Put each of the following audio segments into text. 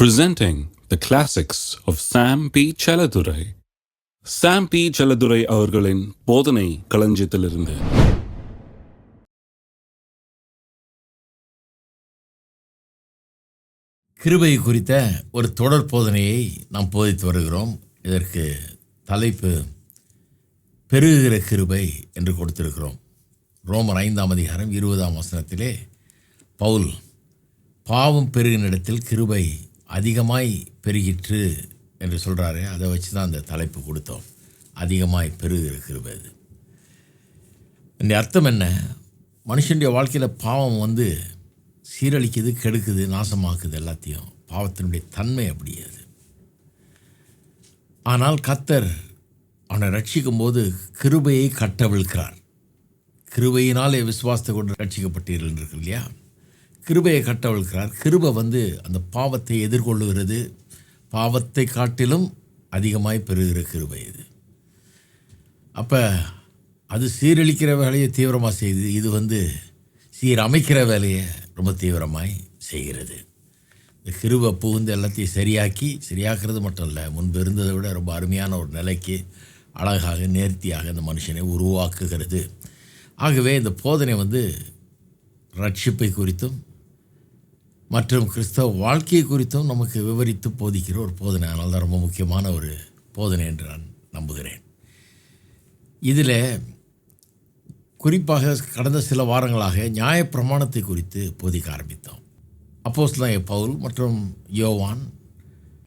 presenting the classics of Sam P. Chaladurai. Sam P Chelladurai அவர்களின் போதனை களஞ்சியத்திலிருந்து கிருபை குறித்த ஒரு தொடர் போதனையை நாம் போதித்து வருகிறோம் இதற்கு தலைப்பு பெருகுகிற கிருபை என்று கொடுத்திருக்கிறோம் ரோமர் ஐந்தாம் அதிகாரம் இருபதாம் வசனத்திலே பவுல் பாவம் பெருகின இடத்தில் கிருபை அதிகமாய் பெருகிற்று என்று சொல்கிறாரு அதை வச்சு தான் அந்த தலைப்பு கொடுத்தோம். அதிகமாய் பெருகிற கிருபை அது இந்த அர்த்தம் என்ன? மனுஷனுடைய வாழ்க்கையில் பாவம் வந்து சீரழிக்குது கெடுக்குது நாசமாக்குது எல்லாத்தையும். பாவத்தினுடைய தன்மை அப்படி அது. ஆனால் கத்தர் அவனை ரட்சிக்கும் போது கிருபையை கட்டவிழ்கிறார் கிருபையினாலே விசுவாசத்தை கொண்டு ரட்சிக்கப்பட்டீர்கள் இருக்கு இல்லையா? கிருபையை கட்டவழ்கிறார் கிருபை வந்து அந்த பாவத்தை எதிர்கொள்ளுகிறது. பாவத்தை காட்டிலும் அதிகமாய் பெறுகிற கிருபை இது. அப்போ அது சீரழிக்கிற வேலையை தீவிரமாக செய்யுது இது வந்து சீரமைக்கிற வேலையை ரொம்ப தீவிரமாய் செய்கிறது. இந்த கிருபை புகுந்து எல்லாத்தையும் சரியாக்கி சரியாக்குறது மட்டும் இல்லை முன்பு இருந்ததை விட ரொம்ப அருமையான ஒரு நிலைக்கு அழகாக நேர்த்தியாக இந்த மனுஷனை உருவாக்குகிறது. ஆகவே இந்த போதனை வந்து ரட்சிப்பை குறித்தும் மற்றும் கிறிஸ்தவ வாழ்க்கை குறித்தும் நமக்கு விவரித்து போதிக்கிற ஒரு போதனை. அதனால் தான் ரொம்ப முக்கியமான ஒரு போதனை என்று நான் நம்புகிறேன். இதில் குறிப்பாக கடந்த சில வாரங்களாக நியாயப்பிரமாணத்தை குறித்து போதிக்க ஆரம்பித்தோம். அப்போஸ்லாம் பவுல் மற்றும் யோவான்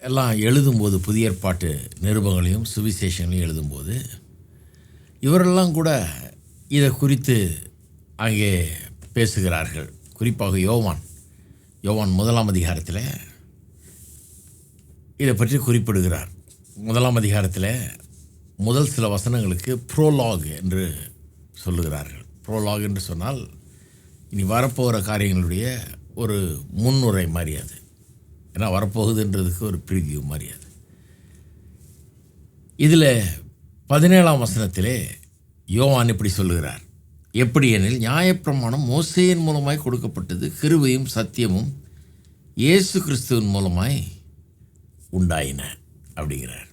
எல்லாம் எழுதும்போது புதிய ஏற்பாட்டு நிருபங்களையும் சுவிசேஷங்களையும் எழுதும்போது இவரெல்லாம் கூட இதை குறித்து அங்கே பேசுகிறார்கள். குறிப்பாக யோவான். யோவான் முதலாம் அதிகாரத்தில் இதை பற்றி குறிப்பிடுகிறார். முதலாம் அதிகாரத்தில் முதல் சில வசனங்களுக்கு ப்ரோலாக் என்று சொல்லுகிறார்கள். ப்ரோலாக் என்று சொன்னால் இனி வரப்போகிற காரியங்களுடைய ஒரு முன்னுரை மாதிரி அது. ஏன்னா வரப்போகுதுன்றதுக்கு ஒரு ப்ரிவியூ மாதிரி அது. இதில் பதினேழாம் வசனத்திலே யோவான் இப்படி சொல்லுகிறார். எப்படி எனில் நியாயப்பிரமாணம் மோசையின் மூலமாய் கொடுக்கப்பட்டது கிருவையும் சத்தியமும் இயேசு கிறிஸ்துவின் மூலமாய் உண்டாயின அப்படிங்கிறார்.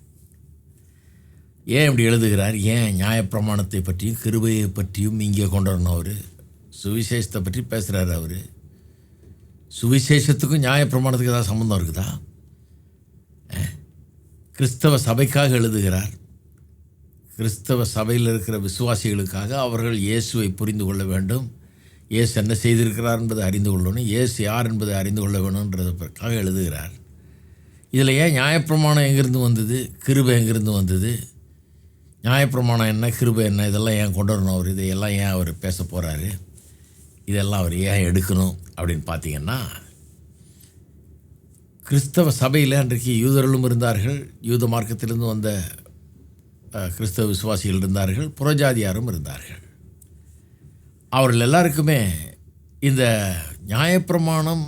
ஏன் இப்படி எழுதுகிறார்? ஏன் நியாயப்பிரமாணத்தை பற்றியும் கிருபையை பற்றியும் இங்கே கொண்டு வரணும் அவர்? சுவிசேஷத்தை பற்றி பேசுகிறார் அவர். சுவிசேஷத்துக்கும் நியாயப்பிரமாணத்துக்கு ஏதாவது சம்மந்தம் இருக்குதா? கிறிஸ்தவ சபைக்காக எழுதுகிறார். கிறிஸ்தவ சபையில் இருக்கிற விசுவாசிகளுக்காக அவர்கள் இயேசுவை புரிந்து கொள்ள வேண்டும். இயேசு என்ன செய்திருக்கிறார் என்பதை அறிந்து கொள்ளணும். இயேசு யார் என்பதை அறிந்து கொள்ள வேணுன்றதுக்காக எழுதுகிறார். இதில் ஏன் நியாயப்பிரமாணம் எங்கேருந்து வந்தது? கிருபை எங்கேருந்து வந்தது? நியாயப்பிரமாணம் என்ன? கிருபை என்ன? இதெல்லாம் ஏன் கொண்டு வரணும் அவர்? இதையெல்லாம் ஏன் அவர் பேச போகிறாரு இதெல்லாம் அவர் ஏன் எடுக்கணும் அப்படின்னு பார்த்தீங்கன்னா கிறிஸ்தவ சபையில் அன்றைக்கு யூதர்களும் இருந்தார்கள். யூத மார்க்கத்திலிருந்து வந்த கிறிஸ்தவ விசுவாசிகள் இருந்தார்கள் புறஜாதியாரும் இருந்தார்கள். அவர்கள் எல்லாருக்குமே இந்த நியாயப்பிரமாணம்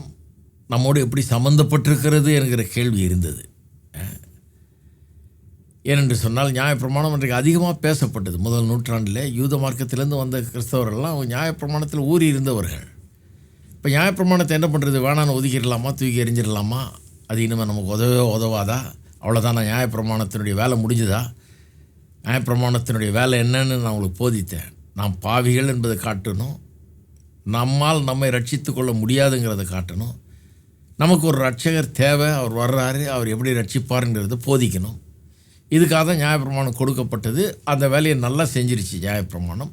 நம்மோடு எப்படி சம்மந்தப்பட்டிருக்கிறது என்கிற கேள்வி இருந்தது. ஏனென்று சொன்னால் நியாயப்பிரமாணம் இன்றைக்கு அதிகமாக பேசப்பட்டது. முதல் நூற்றாண்டில் யூத மார்க்கத்திலேருந்து வந்த கிறிஸ்தவர்கள்லாம் அவங்க நியாயப்பிரமாணத்தில் ஊறி இருந்தவர்கள். இப்போ நியாயப்பிரமாணத்தை என்ன பண்ணுறது? வேணான்னு ஒதுக்கிடலாமா? தூக்கி எறிஞ்சிடலாமா? அது இனிமேல் நமக்கு உதவே உதவாதா? அவ்வளோதான் நான் நியாயப்பிரமாணத்தினுடைய வேலை முடிஞ்சுதா? நியாயப்பிரமாணத்தினுடைய வேலை என்னன்னு நான் உங்களுக்கு போதித்தேன். நாம் பாவிகள் என்பதை காட்டணும். நம்மால் நம்மை ரட்சித்து கொள்ள முடியாதுங்கிறத காட்டணும். நமக்கு ஒரு ரட்சகர் தேவை. அவர் வர்றாரு. அவர் எப்படி ரட்சிப்பாருங்கிறத போதிக்கணும். இதுக்காக தான் நியாயப்பிரமாணம் கொடுக்கப்பட்டது. அந்த வேலையை நல்லா செஞ்சிருச்சு நியாயப்பிரமாணம்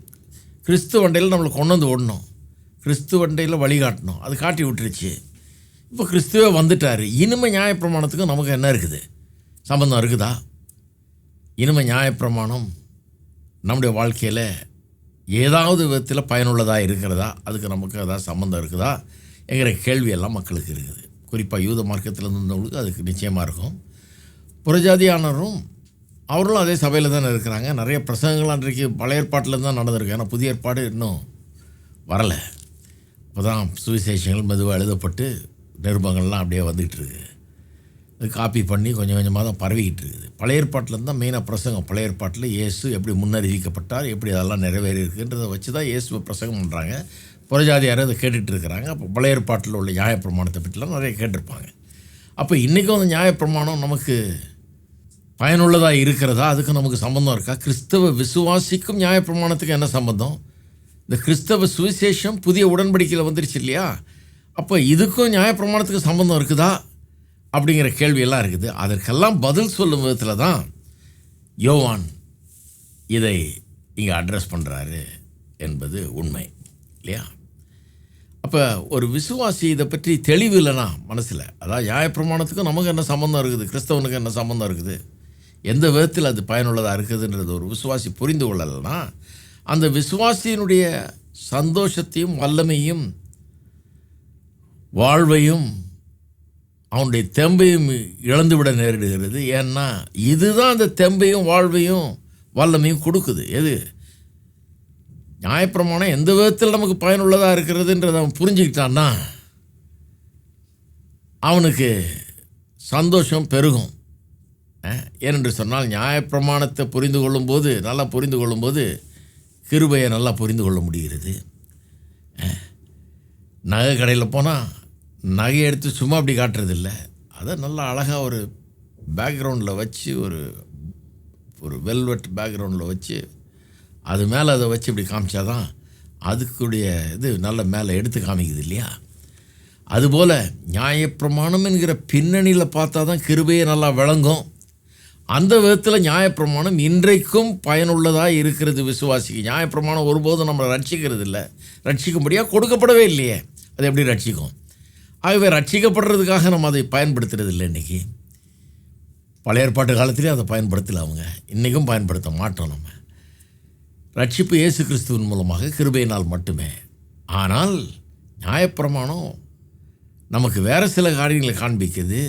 கிறிஸ்து வண்டையில் நம்மளை கொண்டு வந்து விடணும் கிறிஸ்து வண்டையில் வழிகாட்டணும். அது காட்டி விட்டுருச்சு. இப்போ கிறிஸ்துவே வந்துட்டார். இனிமேல் நியாயப்பிரமாணத்துக்கும் நமக்கு என்ன இருக்குது? சம்பந்தம் இருக்குதா? இனிமேல் நியாயப்பிரமாணம் நம்முடைய வாழ்க்கையில் ஏதாவது விதத்தில் பயனுள்ளதாக இருக்கிறதா? அதுக்கு நமக்கு ஏதாவது சம்மந்தம் இருக்குதா? என்கிற கேள்வியெல்லாம் மக்களுக்கு இருக்குது. குறிப்பாக யூத மார்க்கத்தில் இருந்தவங்களுக்கு அதுக்கு நிச்சயமாக இருக்கும். புறஜாதியானரும் அவர்களும் அதே சபையில் தானே இருக்கிறாங்க. நிறைய பிரசங்கங்கள் அன்றைக்கு பழைய ஏற்பாட்டில் தான் நடந்திருக்கு. ஏன்னா புதிய ஏற்பாடு இன்னும் வரலை. இப்போ தான் சுவிசேஷங்கள் மெதுவாக எழுதப்பட்டு நிருபங்கள்லாம் அப்படியே வந்துக்கிட்டு இருக்குது காப்பி பண்ணி கொஞ்சம் கொஞ்சமாக தான் பரவிக்கிட்டு இருக்குது. பழைய ஏற்பாட்டில் தான் மெயினாக பிரசங்கம். பழைய ஏற்பாட்டில் இயேசு எப்படி முன்னறிவிக்கப்பட்டார் எப்படி அதெல்லாம் நிறைவேறி இருக்குன்றதை வச்சு தான் இயேசுவை பிரசங்கம் பண்ணுறாங்க புறஜாதியார் அதை கேட்டுட்டு இருக்கிறாங்க. அப்போ பழைய ஏற்பாட்டில் உள்ள நியாயப்பிரமாணத்தை பற்றிலாம் நிறைய கேட்டிருப்பாங்க. அப்போ இன்றைக்கும் அந்த நியாயப்பிரமாணம் நமக்கு பயனுள்ளதாக இருக்கிறதா? அதுக்கு நமக்கு சம்மந்தம் இருக்கா? கிறிஸ்தவ விசுவாசிக்கும் நியாயப்பிரமாணத்துக்கு என்ன சம்மந்தம் இந்த கிறிஸ்தவ சுவிசேஷம் புதிய உடன்படிக்கையில் வந்துருச்சு இல்லையா? அப்போ இதுக்கும் நியாயப்பிரமாணத்துக்கு சம்மந்தம் இருக்குதா? அப்படிங்கிற கேள்வியெல்லாம் இருக்குது. அதற்கெல்லாம் பதில் சொல்லும் விதத்தில் தான் யோவான் இதை இங்கே அட்ரஸ் பண்ணுறாரு என்பது உண்மை இல்லையா? அப்போ ஒரு விசுவாசி இதை பற்றி தெளிவு இல்லைனா மனசில் அதாவது நியாயப்பிரமாணத்துக்கும் நமக்கு என்ன சம்மந்தம் இருக்குது? கிறிஸ்தவனுக்கு என்ன சம்மந்தம் இருக்குது? எந்த விதத்தில் அது பயனுள்ளதாக இருக்குதுன்றது ஒரு விசுவாசி புரிந்து கொள்ளலைன்னா அந்த விசுவாசியினுடைய சந்தோஷத்தையும் வல்லமையும் வாழ்வையும் அவனுடைய தெம்பையும் இழந்துவிட நேரிடுகிறது. ஏன்னா இதுதான் அந்த தெம்பையும் வாழ்வையும் வல்லமையும் கொடுக்குது. எது? நியாயப்பிரமாணம் எந்த விதத்தில் நமக்கு பயனுள்ளதாக இருக்கிறதுன்றதை அவன் புரிஞ்சுக்கிட்டான்னா அவனுக்கு சந்தோஷம் பெருகும். ஏனென்று சொன்னால் நியாயப்பிரமாணத்தை புரிந்து கொள்ளும்போது நல்லா புரிந்து கொள்ளும்போது கிருபையை நல்லா புரிந்து கொள்ள முடிகிறது. நகை கடையில் போனால் நகையை எடுத்து சும்மா அப்படி காட்டுறதில்ல. அதை நல்லா அழகாக ஒரு பேக்ரவுண்டில் வச்சு ஒரு ஒரு வெல்வெட் பேக்ரவுண்டில் வச்சு அது மேலே அதை வச்சு இப்படி காமிச்சாதான் அதுக்குடைய இது நல்ல மேலே எடுத்து காமிக்குது இல்லையா? அதுபோல் நியாயப்பிரமாணம் என்கிற பின்னணியில் பார்த்தா தான் கிருபையை நல்லா விளங்கும். அந்த விதத்தில் நியாயப்பிரமாணம் இன்றைக்கும் பயனுள்ளதாக இருக்கிறது விசுவாசிக்கு. நியாயப்பிரமாணம் ஒருபோதும் நம்மளை ரட்சிக்கிறது இல்லை ரட்சிக்கும்படியாக கொடுக்கப்படவே இல்லையே. அது எப்படி ரட்சிக்கும்? ஆகவே ரட்சிக்கப்படுறதுக்காக நம்ம அதை பயன்படுத்துறது இல்லை இன்றைக்கி பழைய ஏற்பாட்டு காலத்திலே அதை பயன்படுத்தலை அவங்க. இன்றைக்கும் பயன்படுத்த மாட்டோம் நம்ம. ரட்சிப்பு இயேசு கிறிஸ்துவின் மூலமாக கிருபையினால் மட்டுமே. ஆனால் நியாயப்பிரமாணம் நமக்கு வேறு சில காரியங்களை காண்பிக்குது.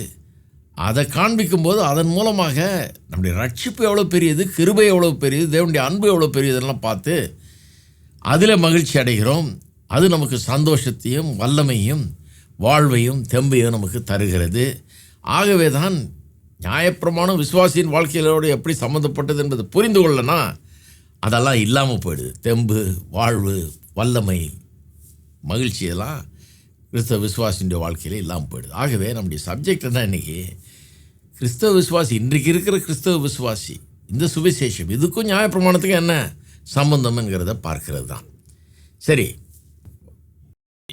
அதை காண்பிக்கும்போது அதன் மூலமாக நம்முடைய ரட்சிப்பு எவ்வளோ பெரியது கிருபை எவ்வளோ பெரியது தேவனுடைய அன்பு எவ்வளோ பெரியதெல்லாம் பார்த்து அதில் மகிழ்ச்சி அடைகிறோம். அது நமக்கு சந்தோஷத்தையும் வல்லமையும் வாழ்வையும் தெம்பையும் நமக்கு தருகிறது. ஆகவே தான் நியாயப்பிரமாணம் விசுவாசியின் வாழ்க்கையிலோடு எப்படி சம்மந்தப்பட்டது என்பதை புரிந்து கொள்ளனா அதெல்லாம் இல்லாமல் போயிடுது. தெம்பு வாழ்வு வல்லமை மகிழ்ச்சி எல்லாம் கிறிஸ்தவ விசுவாசியுடைய வாழ்க்கையில் இல்லாமல் போயிடுது. ஆகவே நம்முடைய சப்ஜெக்ட் தான் இன்னைக்கு? கிறிஸ்தவ விசுவாசி இன்றைக்கு இருக்கிற கிறிஸ்தவ விசுவாசி இந்த சுவிசேஷம் இதுக்கும் நியாயப்பிரமாணத்துக்கும் என்ன சம்பந்தம்ங்கிறத பார்க்கறது தான் சரி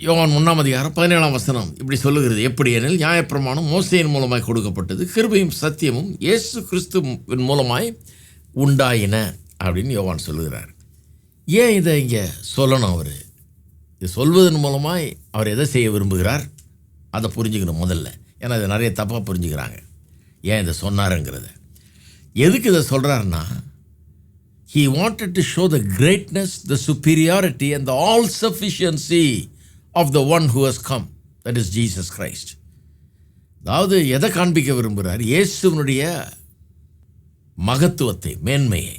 யோவான் ஒன்றாம் அதிகாரம் பதினேழாம் வசனம் இப்படி சொல்லுகிறது. எப்படி எனில் நியாயப்பிரமாணம் மோசையின் மூலமாய் கொடுக்கப்பட்டது கிருபையும் சத்தியமும் இயேசு கிறிஸ்துவின் மூலமாய் உண்டாயின அப்படின்னு யோவான் சொல்லுகிறார். ஏன் இதை இங்கே சொல்லணும் அவர்? இது சொல்வதன் மூலமாய் அவர் எதை செய்ய விரும்புகிறார்? அதை புரிஞ்சுக்கணும் முதல்ல. ஏன்னா இதை நிறைய தப்பாக புரிஞ்சுக்கிறாங்க. ஏன் இதை சொன்னாருங்கிறத. எதுக்கு இதை சொல்கிறாருன்னா he wanted to show the greatness the superiority and the all sufficiency of the one who has come that is Jesus Christ அதாவது எதை காண்பிக்க விரும்புகிறார்? இயேசுவனுடைய மகத்துவத்தை மேன்மையை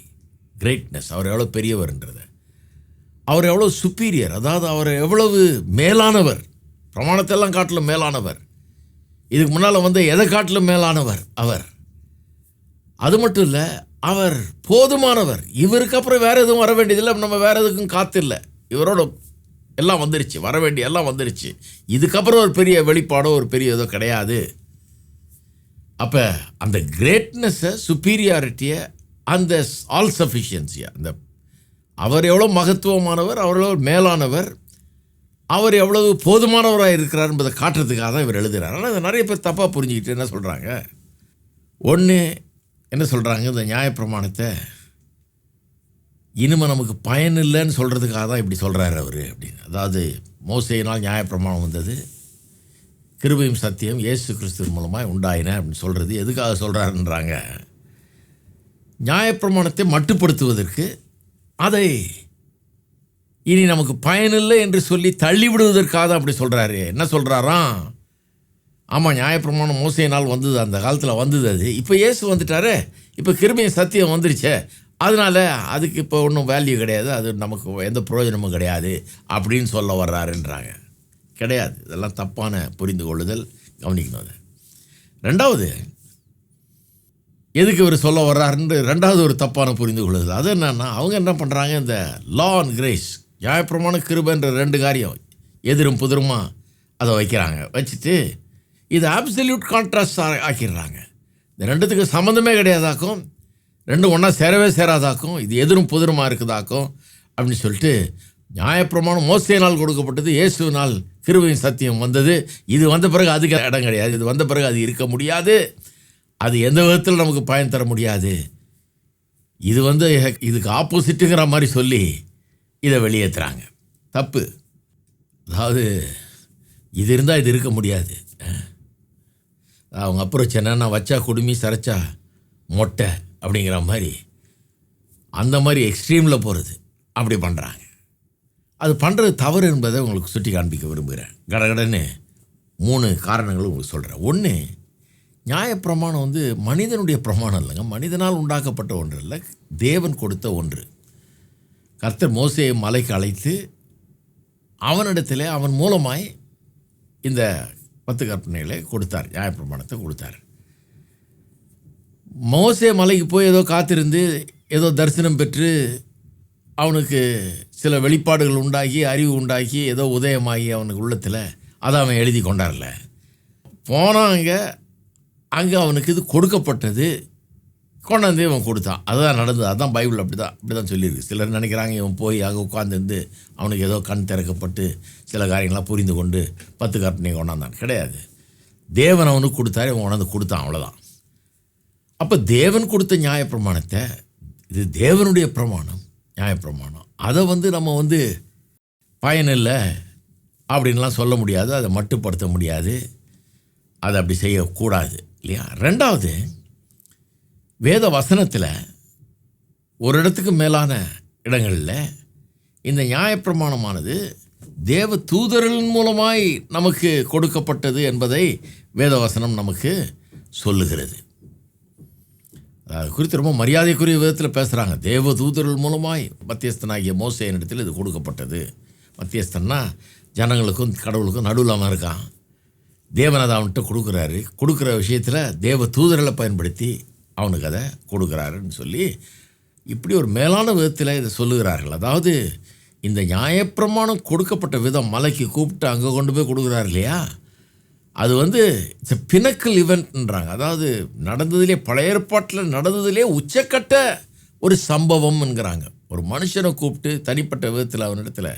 கிரேட்னஸ் அவர் எவ்வளோ பெரியவர்ன்றத அவர் எவ்வளோ சுப்பீரியர் அதாவது அவர் எவ்வளவு மேலானவர். பிரமாணத்தெல்லாம் காட்டிலும் மேலானவர். இதுக்கு முன்னால் வந்து எதை காட்டிலும் மேலானவர்? அவர். அது மட்டும் இல்லை அவர் போதுமானவர். இவருக்கு அப்புறம் வேறு எதுவும் வர வேண்டியதில்லை நம்ம வேறு எதுக்கும் காத்தில்லை. இவரோட எல்லாம் வந்துருச்சு வர வேண்டிய எல்லாம் வந்துருச்சு. இதுக்கப்புறம் ஒரு பெரிய வெளிப்பாடோ ஒரு பெரிய இதோ கிடையாது. அப்போ அந்த கிரேட்னஸை சுப்பீரியாரிட்டியை அந்த ஆல் சஃபிஷியன்சியை அந்த அவர் எவ்வளோ மகத்துவமானவர் அவர் எவ்வளோ மேலானவர் அவர் எவ்வளவு போதுமானவராக இருக்கிறார் என்பதை காட்டுறதுக்காக தான் இவர் எழுதுகிறார் ஆனால் இதை நிறைய பேர் தப்பாக புரிஞ்சுக்கிட்டு என்ன சொல்கிறாங்க ஒன்று என்ன சொல்கிறாங்க இந்த நியாயப்பிரமாணத்தை இனிமேல் நமக்கு பயன் இல்லைன்னு சொல்கிறதுக்காக தான் இப்படி சொல்கிறாரு அவர் அப்படின்னு. அதாவது மோசையினால் நியாயப்பிரமாணம் வந்தது கிருபையும் சத்தியம் இயேசு கிறிஸ்துவின் மூலமாக உண்டாயின அப்படின்னு சொல்கிறது எதுக்காக சொல்கிறாருன்றாங்க நியாயப்பிரமாணத்தை மட்டுப்படுத்துவதற்கு அதை இனி நமக்கு பயனில்லை என்று சொல்லி தள்ளிவிடுவதற்காக தான் அப்படி சொல்கிறாரு என்ன சொல்கிறாராம் ஆமாம் நியாயப்பிரமாணம் மோசையினால் வந்தது அந்த காலத்தில் வந்தது அது. இப்போ இயேசு வந்துட்டாரே இப்போ கிருமிய சத்தியம் வந்துருச்சே அதனால் அதுக்கு இப்போ ஒன்றும் வேல்யூ கிடையாது. அது நமக்கு எந்த பிரயோஜனமும் கிடையாது. அப்படின்னு சொல்ல வர்றாருன்றாங்க. கிடையாது. இதெல்லாம் தப்பான புரிந்து கொள்ளுதல் கவனிக்கணும் அதை. ரெண்டாவது எதுக்கு இவர் சொல்ல வர்றாருன்னு ரெண்டாவது ஒரு தப்பான புரிந்து கொள்ளுதல் அது என்னன்னா அவங்க என்ன பண்ணுறாங்க இந்த லா அண்ட் கிரேஸ் நியாயப்பிரமான கிருபன்ற ரெண்டு காரியம் எதிரும் புதிருமா அதை வைக்கிறாங்க. வச்சுட்டு இது ஆப்சல்யூட் கான்ட்ராஸ்ட் ஆக்கிடுறாங்க. இந்த ரெண்டுத்துக்கு சம்மந்தமே கிடையாதாக்கும். ரெண்டும் ஒன்றா சேரவே சேராதாக்கும் இது எதிரும் புதிருமா இருக்குதாக்கும் அப்படின்னு சொல்லிட்டு நியாயப்பிரமாணம் மோசையினால் கொடுக்கப்பட்டது இயேசுவினால் கிருபையின் சத்தியம் வந்தது. இது வந்த பிறகு அதுக்கு இடம் கிடையாது. இது வந்த பிறகு அது இருக்க முடியாது. அது எந்த விதத்தில் நமக்கு பயன் தர முடியாது. இது வந்து இதுக்கு ஆப்போசிட்டுங்கிற மாதிரி சொல்லி இதை வெளியேற்றுறாங்க தப்பு. அதாவது இது இருந்தால் இது இருக்க முடியாது. அவங்க அப்புறம் என்னன்னா வச்சா குடுமி சரைச்சா மொட்டை. அப்படிங்கிற மாதிரி அந்த மாதிரி எக்ஸ்ட்ரீமில் போகிறது அப்படி பண்ணுறாங்க அது பண்ணுறது தவறு என்பதை உங்களுக்கு சுட்டி காண்பிக்க விரும்புகிறேன். கடகடன்னு மூணு காரணங்களும் உங்களுக்கு சொல்கிறேன் ஒன்று நியாயப்பிரமாணம் வந்து மனிதனுடைய பிரமாணம் இல்லைங்க. மனிதனால் உண்டாக்கப்பட்ட ஒன்று இல்லை தேவன் கொடுத்த ஒன்று. கர்த்தர் மோசையை மலைக்கு அழைத்து அவனிடத்தில் அவன் மூலமாய் இந்த பத்து கற்பனைகளை கொடுத்தார் நியாயப்பிரமாணத்தை கொடுத்தார். மோசே மலைக்கு போய் ஏதோ காத்திருந்து ஏதோ தரிசனம் பெற்று அவனுக்கு சில வெளிப்பாடுகள் உண்டாகி அறிவு உண்டாகி ஏதோ உதயமாகி அவனுக்கு உள்ளத்தில். அதை அவன் எழுதி கொண்டார்ல. போனான் அங்கே அங்கே அவனுக்கு இது கொடுக்கப்பட்டது. கொண்டாந்து இவன் கொடுத்தான். அதுதான் நடந்தது. அதுதான் பைபிள் அப்படி தான் அப்படி தான் சொல்லியிருக்கு. சிலர் நினைக்கிறாங்க இவன் போய் அங்கே உட்காந்துருந்து அவனுக்கு ஏதோ கண் திறக்கப்பட்டு சில காரியங்கள்லாம் புரிந்து கொண்டு பத்து கற்பனை கொண்டாந்தான். கிடையாது. தேவன் அவனுக்கு கொடுத்தாரு இவன் கொண்டாந்து கொடுத்தான் அவ்வளோதான் அப்போ தேவன் கொடுத்த நியாயப்பிரமாணத்தை இது தேவனுடைய பிரமாணம் நியாயப்பிரமாணம். அதை வந்து நம்ம வந்து பயனில்லை அப்படின்லாம் சொல்ல முடியாது அதை மட்டுப்படுத்த முடியாது அதை அப்படி செய்யக்கூடாது இல்லையா? ரெண்டாவது வேத வசனத்தில் ஒரு இடத்துக்கு மேலான இடங்களில் இந்த நியாயப்பிரமாணமானது தேவ தூதர்களின் மூலமாய் நமக்கு கொடுக்கப்பட்டது என்பதை வேதவசனம் நமக்கு சொல்லுகிறது. குறித்து ரொம்ப மரியாதைக்குரிய விதத்தில் பேசுகிறாங்க தேவ தூதர்கள் மூலமாய் மத்தியஸ்தனாகிய மோசையின் இடத்தில் இது கொடுக்கப்பட்டது. மத்தியஸ்தன்னா ஜனங்களுக்கும் கடவுளுக்கும் நடுவில் அவன் இருக்கான். தேவன் அதை அவன்கிட்ட கொடுக்குறாரு. கொடுக்குற விஷயத்தில் தேவ தூதர்களை பயன்படுத்தி அவனுக்கு அதை கொடுக்குறாருன்னு சொல்லி இப்படி ஒரு மேலான விதத்தில் இதை சொல்லுகிறார்கள். அதாவது இந்த நியாயப்பிரமாணம் கொடுக்கப்பட்ட விதம் மலைக்கு கூப்பிட்டு அங்கே கொண்டு போய் கொடுக்குறாரு இல்லையா? அது வந்து இட்ஸ் பினக்கல் இவெண்ட்ன்றாங்க அதாவது நடந்ததுலேயே பழைய ஏற்பாட்டில் நடந்ததுலே உச்சக்கட்ட ஒரு சம்பவம்ங்கிறாங்க. ஒரு மனுஷனை கூப்பிட்டு தனிப்பட்ட விதத்தில் அவனிடத்தில்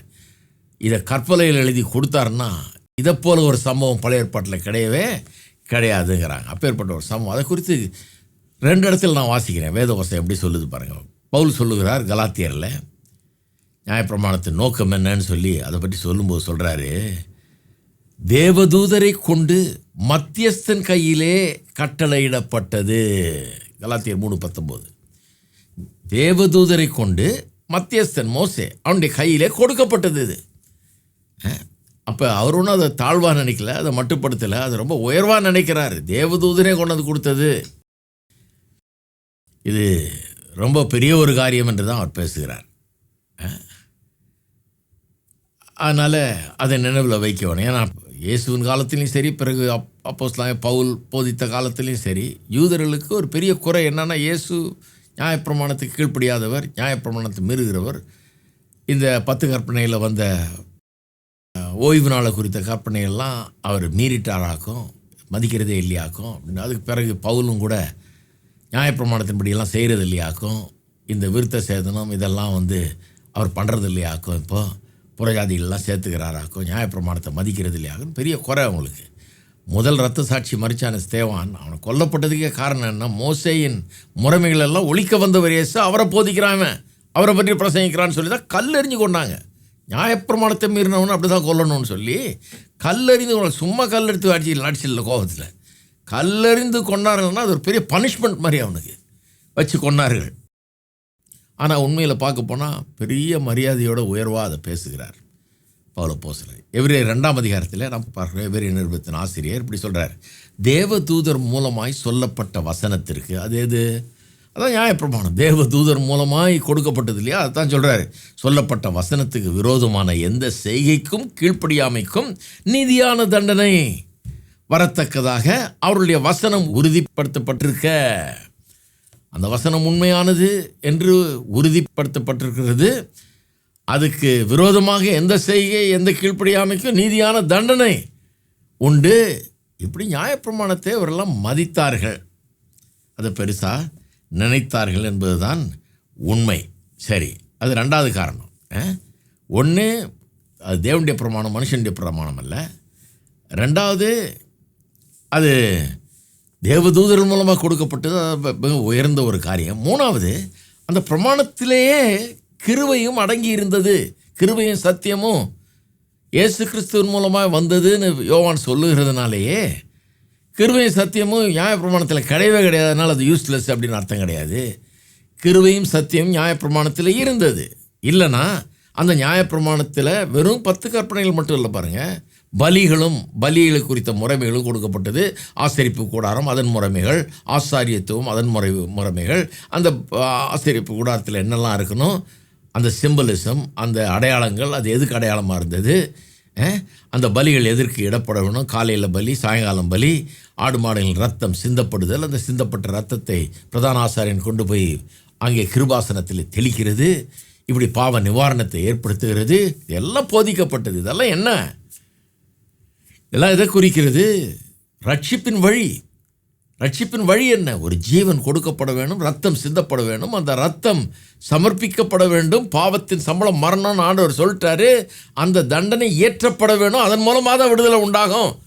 இதை கற்பலையில் எழுதி கொடுத்தாருன்னா இதை போல ஒரு சம்பவம் பழைய ஏற்பாட்டில் கிடையவே கிடையாதுங்கிறாங்க. அப்பேற்பட்ட ஒரு சம்பவம். அதை குறித்து ரெண்டு இடத்துல நான் வாசிக்கிறேன். வேதவசம் எப்படி சொல்லுது பாருங்கள் பவுல் சொல்லுகிறார் கலாத்தியரில் நியாயப்பிரமாணத்தின் நோக்கம் என்னன்னு சொல்லி அதை பற்றி சொல்லும்போது சொல்கிறாரு தேவதூதரை கொண்டு மத்தியஸ்தன் கையிலே கட்டளையிடப்பட்டது. கலாத்தியர் மூணு பத்தொம்போது. தேவதூதரை கொண்டு மத்தியஸ்தன் மோசே அவனுடைய கையிலே கொடுக்கப்பட்டது இது. அப்போ அவர் ஒன்றும் அதை தாழ்வாக நினைக்கல அதை மட்டுப்படுத்தலை அதை ரொம்ப உயர்வாக நினைக்கிறாரு. தேவதூதரே கொண்டு வந்து கொடுத்தது. இது ரொம்ப பெரிய ஒரு காரியம் என்று தான் அவர் பேசுகிறார். அதனால் அதை நினைவில் வைக்கணும் ஏன்னா இயேசுவின் காலத்துலேயும் சரி பிறகு அப் அப்போஸ்லாம் பவுல் போதித்த காலத்துலேயும் சரி யூதர்களுக்கு ஒரு பெரிய குறை என்னன்னா இயேசு நியாயப்பிரமாணத்துக்கு கீழ்ப்படியாதவர் நியாயப்பிரமாணத்தை மீறுகிறவர். இந்த பத்து கற்பனையில் வந்த ஓய்வு நாளை குறித்த கற்பனையெல்லாம் அவர் மீறிட்டாராக்கும் மதிக்கிறதே இல்லையாக்கும். அப்படின்னு அதுக்கு பிறகு பவுலும் கூட நியாயப்பிரமாணத்தின்படியெல்லாம் செய்கிறது இல்லையாக்கும். இந்த விருத்த சேதனம் இதெல்லாம் வந்து அவர் பண்ணுறது இல்லையாக்கும் இப்போது புறஜாதிகள்லாம் சேர்த்துக்கிறாராக்கும் நியாயப்பிரமாணத்தை மதிக்கிறது இல்லையாக்கும் பெரிய குறை அவங்களுக்கு. முதல் ரத்த சாட்சி மறிச்சான ஸ்தேவான். அவனை கொல்லப்பட்டதுக்கே காரணம் என்ன? மோசேயின் முறைமைகள் எல்லாம் ஒழிக்க வந்தவர் இயேசு. அவரை போதிக்கிறான் அவரை பற்றி பிரசங்கிக்கிறான்னு சொல்லி தான் கல்லெறிஞ்சு கொண்டாங்க. நியாயப்பிரமாணத்தை மீறினவனு அப்படி தான் கொல்லணும்னு சொல்லி கல்லறிந்து சும்மா கல்லெடுத்து அடிச்சு அடிச்சிடல கோபத்தில். கல்லறிந்து கொண்டார்கள்னா அது ஒரு பெரிய பனிஷ்மெண்ட் மாதிரி அவனுக்கு. வச்சு கொண்டார்கள். ஆனால் உண்மையில் பார்க்க போனால் பெரிய மரியாதையோட உயர்வாக அதை பேசுகிறார் பவுல போசலர் எவரே ரெண்டாம் அதிகாரத்தில் நம்ம பார்க்குறோம். எவரே நிருபத்தின் ஆசிரியர் இப்படி சொல்கிறார் தேவ தூதர் மூலமாய் சொல்லப்பட்ட வசனத்திற்கு அது எது? அதான் நியாயப்பிரமாணம். தேவ தூதர் மூலமாய் கொடுக்கப்பட்டது இல்லையா? அதுதான் சொல்கிறாரு சொல்லப்பட்ட வசனத்துக்கு விரோதமான எந்த செய்கைக்கும் கீழ்ப்படியாமைக்கும் நீதியான தண்டனை வரத்தக்கதாக அவருடைய வசனம் உறுதிப்படுத்தப்பட்டிருக்க. அந்த வசனம் உண்மையானது என்று உறுதிப்படுத்தப்பட்டிருக்கிறது. அதுக்கு விரோதமாக எந்த செய்கை எந்த கீழ்ப்படியாமைக்கும் நீதியான தண்டனை உண்டு. இப்படி நியாயப்பிரமாணத்தை அவரெல்லாம் மதித்தார்கள். அதை பெருசாக நினைத்தார்கள் என்பதுதான் உண்மை. சரி அது ரெண்டாவது காரணம். ஒன்று அது தேவனுடைய பிரமாணம் மனுஷனுடைய பிரமாணம் அல்ல. ரெண்டாவது அது தேவதூதர்கள் மூலமாக கொடுக்கப்பட்டது மிக உயர்ந்த ஒரு காரியம். மூணாவது அந்த பிரமாணத்திலேயே கிருவையும் அடங்கி இருந்தது. கிருபையும் சத்தியமும் இயேசு கிறிஸ்துவின் மூலமாக வந்ததுன்னு யோவான் சொல்லுகிறதுனாலேயே கிருவையும் சத்தியமும் நியாயப்பிரமாணத்தில் கிடையவே கிடையாது. அதனால் அது யூஸ்லெஸ் அப்படின்னு அர்த்தம் கிடையாது. கிருவையும் சத்தியம் நியாயப்பிரமாணத்தில் இருந்தது. இல்லைன்னா அந்த நியாயப்பிரமாணத்தில் வெறும் பத்து கற்பனைகள் மட்டும் இல்லை பாருங்கள் பலிகளும் பலிகளை குறித்த முறைமைகளும் கொடுக்கப்பட்டது. ஆசரிப்பு கூடாரம் அதன் முறைமைகள். ஆசாரியத்துவம் அதன் முறை முறைமைகள். அந்த ஆ, ஆசரிப்பு கூடாரத்தில் என்னெல்லாம் இருக்கணும்? அந்த சிம்பலிசம் அந்த அடையாளங்கள் அது எதுக்கு அடையாளமாக இருந்தது? அந்த பலிகள் எதற்கு இடப்பட வேணும் காலையில் பலி சாயங்காலம் பலி ஆடு மாடுகளின் ரத்தம் சிந்தப்படுதல். அந்த சிந்தப்பட்ட ரத்தத்தை பிரதான ஆசாரியன் கொண்டு போய் அங்கே கிருபாசனத்தில் தெளிக்கிறது. இப்படி பாவ நிவாரணத்தை ஏற்படுத்துகிறது. இதெல்லாம் போதிக்கப்பட்டது. இதெல்லாம் என்ன? இதெல்லாம் எதை குறிக்கிறது? ரட்சிப்பின் வழி. ரட்சிப்பின் வழி என்ன? ஒரு ஜீவன் கொடுக்கப்பட வேண்டும் ரத்தம் சிந்தப்பட வேண்டும். அந்த ரத்தம் சமர்ப்பிக்கப்பட வேண்டும். பாவத்தின் சம்பளம் மரணம்னு ஆண்டவர் சொல்லிட்டாரு. அந்த தண்டனை ஏற்றப்பட வேணும் அதன் மூலமாக தான் விடுதலை உண்டாகும்.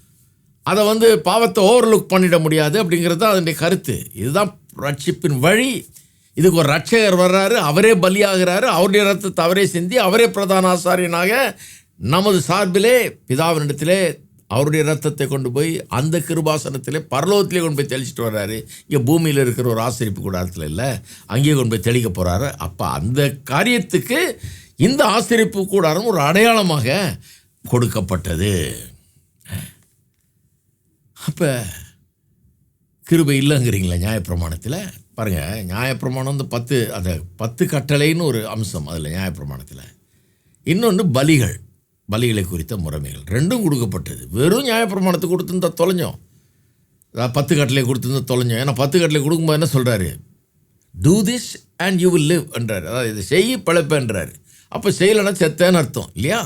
அதை வந்து பாவத்தை ஓவர்லுக் பண்ணிட முடியாது அப்படிங்கிறது தான் அதனுடைய கருத்து. இதுதான் ரட்சிப்பின் வழி. இதுக்கு ஒரு ரட்சகர் வர்றாரு. அவரே பலியாகிறாரு. அவருடைய ரத்தத்தை அவரே சிந்தி அவரே பிரதான ஆசாரியனாக நமது சார்பிலே பிதாவினிடத்திலே அவருடைய ரத்தத்தை கொண்டு போய் அந்த கிருபாசனத்திலே பரலோகத்திலே கொண்டு போய் தெளிச்சிட்டு வர்றாரு. இங்கே பூமியில் இருக்கிற ஒரு ஆசிரிப்பு கூடாரத்தில் இல்லை. அங்கேயே கொண்டு போய் தெளிக்க போகிறாரு அப்போ அந்த காரியத்துக்கு இந்த ஆசிரிப்பு கூடாரம் ஒரு அடையாளமாக கொடுக்கப்பட்டது. அப்போ கிருபை இல்லைங்கிறீங்களா நியாயப்பிரமாணத்தில்? பாருங்கள் நியாயப்பிரமாணம் வந்து பத்து அந்த பத்து கட்டளைன்னு ஒரு அம்சம் அதில் நியாயப்பிரமாணத்தில். இன்னொன்று பலிகள். பலிகளை குறித்த முறைமைகள். ரெண்டும் கொடுக்கப்பட்டது. வெறும் நியாயப்பிரமாணத்தை கொடுத்துருந்தா தொலைஞ்சோம். அதாவது பத்து கட்டளை கொடுத்துருந்தா தொலைஞ்சோம். ஏன்னா பத்து கட்டளை கொடுக்கும்போது என்ன சொல்கிறாரு do this and you will live என்றார். அதாவது இதை செய் பிழைப்பேன்றார் அப்போ செய்யலைன்னா செத்தேன்னு அர்த்தம். இல்லையா?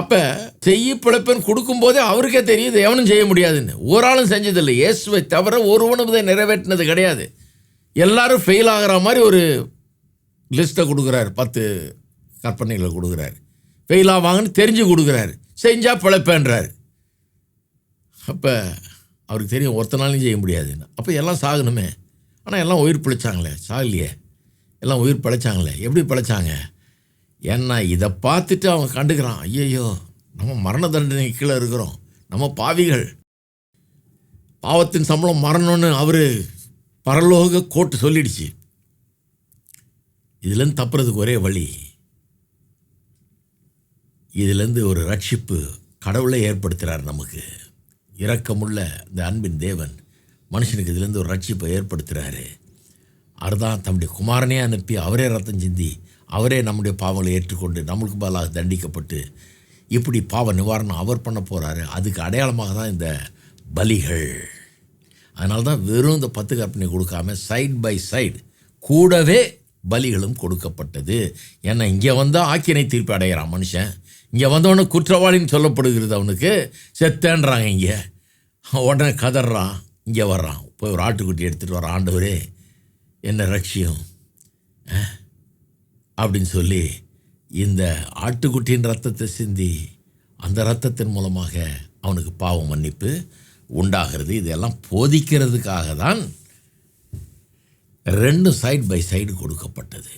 அப்போ செய்ய பிழைப்பேன் கொடுக்கும்போதே அவருக்கே தெரியும் எவனும் செய்ய முடியாதுன்னு. ஒரு ஆளும் செஞ்சதில்லை. இயேசுவை தவிர ஒருவனும் இதை நிறைவேற்றினது கிடையாது. எல்லாரும் ஃபெயில் ஆகிற மாதிரி ஒரு லிஸ்ட்டை கொடுக்குறாரு. பத்து கற்பனைகளை கொடுக்குறாரு. ஃபெயில் ஆவாங்கன்னு தெரிஞ்சு கொடுக்குறாரு. செஞ்சால் பிழைப்பேன்றாரு. அப்போ அவருக்கு தெரியும் ஒருத்தனாலையும் செய்ய முடியாதுன்னு. அப்போ எல்லாம் சாகணுமே. ஆனால் எல்லாம் உயிர் பிழைச்சாங்களே. சாகலையே. எல்லாம் உயிர் பிழைச்சாங்களே. எப்படி பிழைச்சாங்க? ஏன்னா இதை பார்த்துட்டு அவன் கண்டுக்கிறான். ஐயையோ நம்ம மரண தண்டனை கீழே இருக்கிறோம். நம்ம பாவிகள். பாவத்தின் சம்பளம் மரணம்னு அவர் பரலோக கோட்டு சொல்லிடுச்சு. இதுலேருந்து தப்புறதுக்கு ஒரே வழி இதுலேருந்து ஒரு ரட்சிப்பு கடவுளை ஏற்படுத்துகிறார் நமக்கு. இரக்கமுள்ள இந்த அன்பின் தேவன் மனுஷனுக்கு இதுலேருந்து ஒரு ரட்சிப்பை ஏற்படுத்துகிறாரு அதுதான் தம்முடைய குமாரனே அனுப்பி அவரே ரத்தம் சிந்தி அவரே நம்முடைய பாவங்களை ஏற்றுக்கொண்டு நம்மளுக்கு பதிலாக தண்டிக்கப்பட்டு இப்படி பாவ நிவாரணம் அவர் பண்ண போகிறாரு அதுக்கு அடையாளமாக தான் இந்த பலிகள். அதனால தான் வெறும் இந்த பத்து கற்பனை கொடுக்காம சைட் பை சைடு கூடவே பலிகளும் கொடுக்கப்பட்டது. ஏன்னா இங்கே வந்தால் ஆக்கினை தீர்ப்பு அடைகிறான் மனுஷன். இங்கே வந்தவொடனே குற்றவாளின்னு சொல்லப்படுகிறது அவனுக்கு. செத்தேன்றாங்க இங்கே. உடனே கதறான். இங்கே வர்றான். போய் ஒரு ஆட்டுக்குட்டி எடுத்துகிட்டு வரான் ஆண்டவரே என்ன ரட்சியம்? அப்படின்னு சொல்லி இந்த ஆட்டுக்குட்டியின் ரத்தத்தை சிந்தி அந்த ரத்தத்தின் மூலமாக அவனுக்கு பாவம் மன்னிப்பு உண்டாகிறது. இதெல்லாம் போதிக்கிறதுக்காக தான் ரெண்டும் சைடு பை சைடு கொடுக்கப்பட்டது.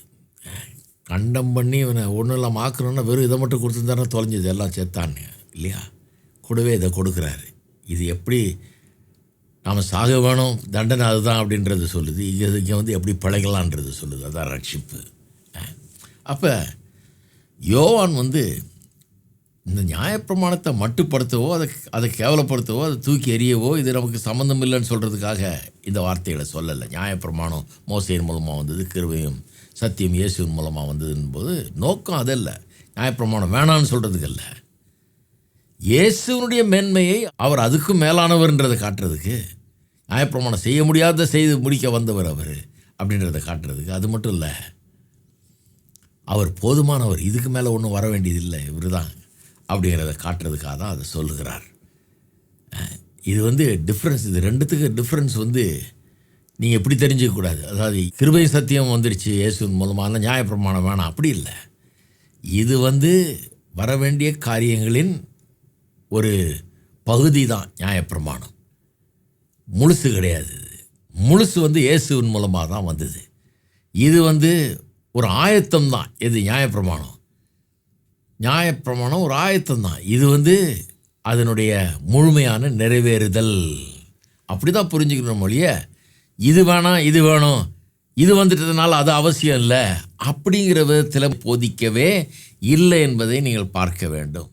கண்டம் பண்ணி இவனை ஒன்றும் இல்லாமல் ஆக்கணும்னா வெறும் இதை மட்டும் கொடுத்துருந்தானே தொலைஞ்சது எல்லாம் செத்தான்னு இல்லையா? கூடவே இதை கொடுக்குறாரு. இது எப்படி நாம் சாக வேணும் தண்டனை அதுதான் அப்படின்றது சொல்லுது. இங்கே இங்கே வந்து எப்படி பழகலான்றது சொல்லுது. அதான் ரட்சிப்பு. அப்போ யோவான் வந்து இந்த நியாயப்பிரமாணத்தை மட்டுப்படுத்தவோ அதை அதை கேவலப்படுத்தவோ அதை தூக்கி எறியவோ இது நமக்கு சம்மந்தம் இல்லைன்னு சொல்கிறதுக்காக இந்த வார்த்தைகளை சொல்லலை. நியாயப்பிரமாணம் மோசையின் மூலமாக வந்தது கிருவையும் சத்தியம் இயேசுவின் மூலமாக வந்ததுன்னு போது நோக்கம் அதல்ல. நியாயப்பிரமாணம் வேணான்னு சொல்கிறதுக்கு இல்லை இயேசுவனுடைய மேன்மையை அவர் அதுக்கும் மேலானவர்ன்றதை காட்டுறதுக்கு நியாயப்பிரமாணம் செய்ய முடியாத செய்து முடிக்க வந்தவர் அவர் அப்படின்றத காட்டுறதுக்கு அது மட்டும் இல்லை. அவர் போதுமானவர் இதுக்கு மேலே ஒன்றும் வர வேண்டியதில்லை இவர் தான் அப்படிங்கிறத காட்டுறதுக்காக தான் அதை சொல்லுகிறார். இது வந்து டிஃப்ரென்ஸ் இது ரெண்டுத்துக்கு டிஃப்ரென்ஸ் வந்து நீங்கள் எப்படி தெரிஞ்சுக்கக்கூடாது அதாவது கிருபை சத்தியம் வந்துருச்சு இயேசுவின் மூலமாக நியாயப்பிரமாணம் வேணாம். அப்படி இல்லை. இது வந்து வர வேண்டிய காரியங்களின் ஒரு பகுதி தான் நியாயப்பிரமாணம். முழுசு கிடையாது முழுசு வந்து இயேசுவின் மூலமாக தான் வந்தது. இது வந்து ஒரு ஆயத்தம் தான். இது நியாயப்பிரமாணம்? நியாயப்பிரமாணம் ஒரு ஆயத்தம் தான். இது வந்து அதனுடைய முழுமையான நிறைவேறுதல். அப்படி தான் புரிஞ்சுக்கணும் மொழிய இது வேணாம் இது வேணும். இது வந்துட்டதுனால அது அவசியம் இல்லை. அப்படிங்கிற விதத்தில் போதிக்கவே இல்லை என்பதை நீங்கள் பார்க்க வேண்டும்.